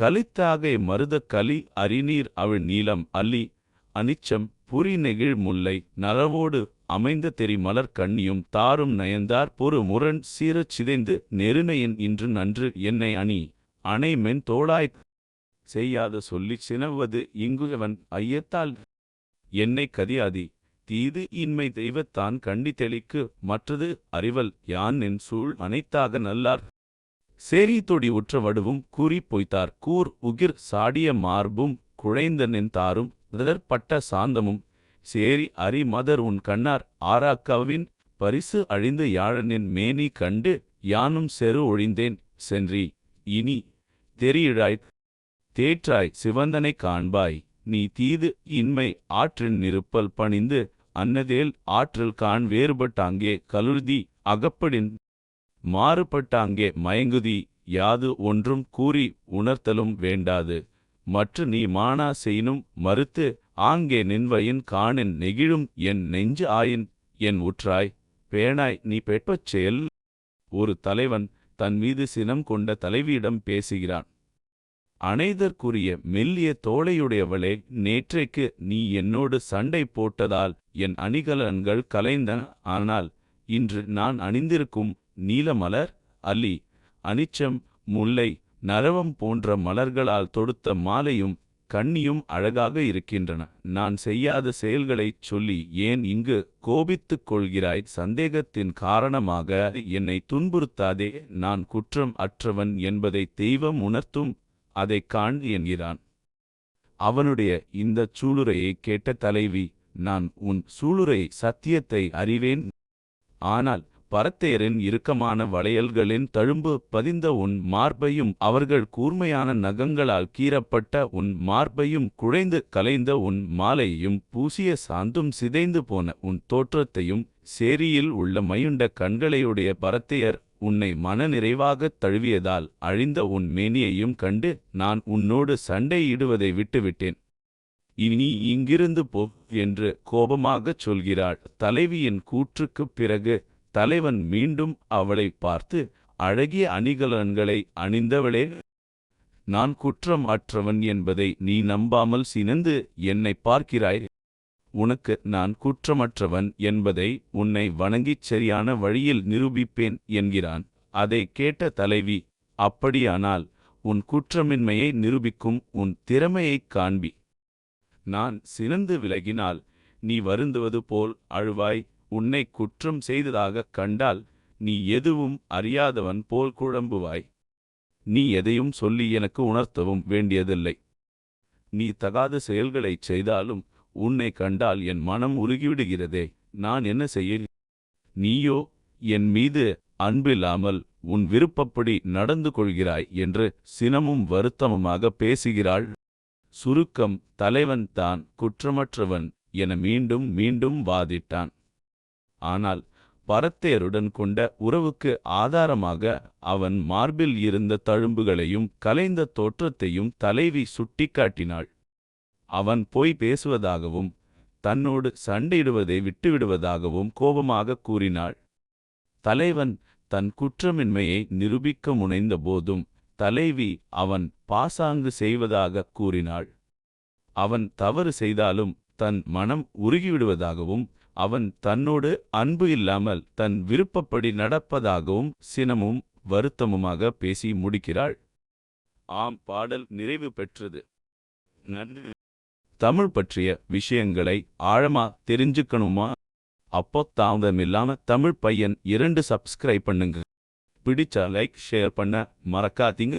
கலித்தாகை மருத கலி அரிநீர் அவள் நீலம் அல்லி அனிச்சம் புரி நெகிழ் முல்லை நரவோடு அமைந்த தெரி மலர் கண்ணியும் தாரும் நயந்தார் பொறு முரண் சீரச் சிதைந்து நெருணையின் இன்று நன்று என்னை அணி. அணை மென் தோளாய் செய்யாத சொல்லிச் சினவது இங்குவன் ஐயத்தால். என்னை கதியாதி தீது இன்மை தெய்வத்தான் கண்டி தெளிக்கு மற்றது அறிவல் யான் என் சூழ் அனைத்தாக நல்லார் சேரி தொடி உற்ற வடுவும் கூறி பொய்த்தார். கூர் உகிர் சாடிய மார்பும் குழைந்த நின் தாரும் பட்ட சாந்தமும் சேரி அரி மதர் உன் கண்ணார். ஆராக்கவின் பரிசு அழிந்து யாழனின் மேனி கண்டு யானும் செரு ஒழிந்தேன் சென்றி. இனி தெரியிழாய் தேற்றாய் சிவந்தனை காண்பாய். நீ தீது இன்மை ஆற்றின் நிருப்பல் பணிந்து அன்னதேல் ஆற்றில் காண் வேறுபட்டாங்கே. கலுழ்தி அகப்படின் மாறுபட்டாங்கே மயங்குதி யாது ஒன்றும் கூறி உணர்த்தலும் வேண்டாது. மற்ற நீ மானா செய்யினும் மறுத்து ஆங்கே நின்வையின் காணின் நெகிழும் என் நெஞ்சு ஆயின் என் உற்றாய் பேணாய் நீ பெட்பச் செயல். ஒரு தலைவன் தன் மீது சினம் கொண்ட தலைவியிடம் பேசுகிறான். அணைதற்குரிய மெல்லிய தோளையுடையவளே நேற்றைக்கு நீ என்னோடு சண்டை போட்டதால் என் அணிகலன்கள் கலைந்தன. ஆனால் இன்று நான் அணிந்திருக்கும் நீலமலர் அல்லி அனிச்சம் முல்லை நரவம் போன்ற மலர்களால் தொடுத்த மாலையும் கண்ணியும் அழகாக இருக்கின்றன. நான் செய்யாத செயல்களைச் சொல்லி ஏன் இங்கு கோபித்துக் கொள்கிறாய்? சந்தேகத்தின் காரணமாக என்னை துன்புறுத்தாதே. நான் குற்றம் அற்றவன் என்பதை தெய்வம் உணர்த்தும் அதைக் காண் என்கிறான். அவனுடைய இந்தச் சூளுரையை கேட்ட தலைவி நான் உன் சூளுரை சத்தியத்தை அறிவேன். ஆனால் பரத்தேரின் இறுக்கமான வளையல்களின் தழும்பு பதிந்த உன் மார்பையும் அவர்கள் கூர்மையான நகங்களால் கீறப்பட்ட உன் மார்பையும் குழைந்து கலைந்த உன் மாலையையும் பூசிய சாந்தும் சிதைந்து போன உன் தோற்றத்தையும் சேரியில் உள்ள மையுண்ட கண்களையுடைய பரத்தையர் உன்னை மனநிறைவாகத் தழுவியதால் அழிந்த உன் மேனியையும் கண்டு நான் உன்னோடு சண்டையிடுவதை விட்டுவிட்டேன். இனி இங்கிருந்து போ என்று கோபமாகச் சொல்கிறாள். தலைவியின் கூற்றுக்குப் பிறகு தலைவன் மீண்டும் அவளை பார்த்து அழகிய அணிகலன்களை அணிந்தவளே நான் குற்றம் அற்றவன் என்பதை நீ நம்பாமல் சினந்து என்னை பார்க்கிறாய். உனக்கு நான் குற்றமற்றவன் என்பதை உன்னை வணங்கிச் சரியான வழியில் நிரூபிப்பேன் என்கிறான். அதை கேட்ட தலைவி அப்படியானால் உன் குற்றமின்மையை நிரூபிக்கும் உன் திறமையைக் காண்பி. நான் சினந்து விலகினால் நீ வருந்துவது போல் அழுவாய் உன்னை குற்றம் செய்ததாகக் கண்டால் நீ எதுவும் அறியாதவன் போல் குழம்புவாய். நீ எதையும் சொல்லி எனக்கு உணர்த்தவும் வேண்டியதில்லை. நீ தகாத செயல்களைச் செய்தாலும் உன்னை கண்டால் என் மனம் உருகிவிடுகிறதே. நான் என்ன செய்ய நீயோ என் மீது அன்பில்லாமல் உன் விருப்பப்படி நடந்து கொள்கிறாய் என்று சினமும் வருத்தமுமாக பேசுகிறாள். சுருக்கம் தலைவன் தான் குற்றமற்றவன் என மீண்டும் மீண்டும் வாதிட்டான். ஆனால் பரத்தேருடன் கொண்ட உறவுக்கு ஆதாரமாக அவன் மார்பில் இருந்த தழும்புகளையும் கலைந்த தோற்றத்தையும் தலைவி சுட்டிக்காட்டினாள். அவன் பொய் பேசுவதாகவும் தன்னோடு சண்டையிடுவதை விட்டுவிடுவதாகவும் கோபமாக கூறினாள். தலைவன் தன் குற்றமின்மையை நிரூபிக்க முனைந்த போதும் தலைவி அவன் பாசாங்கு செய்வதாக கூறினாள். அவன் தவறு செய்தாலும் தன் மனம் உருகிவிடுவதாகவும் அவன் தன்னோடு அன்பு இல்லாமல் தன் விருப்பப்படி நடப்பதாகவும் சினமும் வருத்தமுமாக பேசி முடிக்கிறாள். ஆம் பாடல் நிறைவு பெற்றது. நன்றி. தமிழ் பற்றிய விஷயங்களை ஆழமா தெரிஞ்சுக்கணுமா? அப்போ தாமதமில்லாம தமிழ் பையன் இரண்டு சப்ஸ்கிரைப் பண்ணுங்க. பிடிச்சா லைக் ஷேர் பண்ண மறக்காதீங்க.